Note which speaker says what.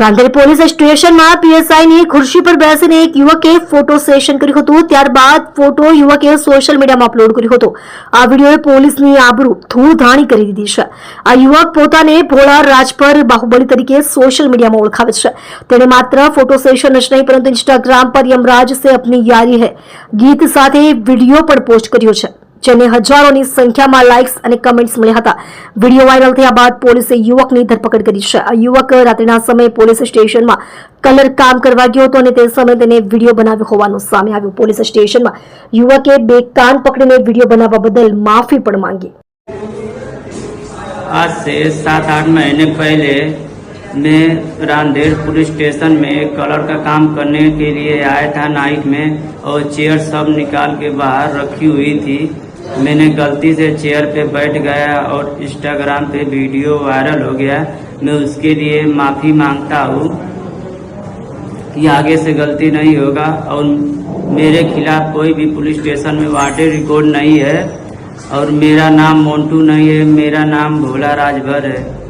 Speaker 1: Rander police સ્ટેશનમાં પીએસઆઈની ખુરશી પર બેસીને એક યુવકે ફોટો સેશન કર્યું હતું ત્યારબાદ ફોટો યુવકે સોશિયલ મીડિયામાં અપલોડ કર્યો હતો આ વિડીયોએ પોલીસની આબરૂ ધૂળધાણી કરી દીધી છે આ યુવક પોતાને ભોળા રાજપર બાહુબલી તરીકે સોશિયલ મીડિયામાં ઓળખાવે છે તેણે માત્ર ફોટો સેશન જ નહીં પરંતુ ઇન્સ્ટાગ્રામ પર યમરાજ સે અપની યારી હૈ ગીત સાથે વિડીયો પણ પોસ્ટ કર્યો છે જેને હજારોની સંખ્યામાં લાઇક્સ અને કમેન્ટ્સ મળ્યા હતા વિડિયો વાયરલ થયા બાદ પોલીસે યુવકને ધરપકડ કરી છે આ યુવક રાત્રિના સમયે પોલીસ સ્ટેશનમાં કલર કામ કરવા ગયો હતો અને તે સમંતને વિડિયો બનાવ્યો હોવાનો સામ્ય આવ્યો પોલીસ સ્ટેશનમાં યુવકે બેકાન પકડને વિડિયો બનાવવા બદલ માફી પણ માંગી
Speaker 2: આ સે સાત આઠ મહિના પહેલા મે રાંદેર પોલીસ સ્ટેશનમાં કલર કા કામ કરને કે લિયે આયા થા નાઈટ મે ઓર চেয়ার સબ નિકાલ કે બહાર રાખી ہوئی થી मैंने गलती से चेयर पे बैठ गया और इंस्टाग्राम पे वीडियो वायरल हो गया मैं उसके लिए माफ़ी मांगता हूँ कि आगे से गलती नहीं होगा और मेरे खिलाफ कोई भी पुलिस स्टेशन में वाटर रिकॉर्ड नहीं है और मेरा नाम मोन्टू नहीं है मेरा नाम भोला राजभर है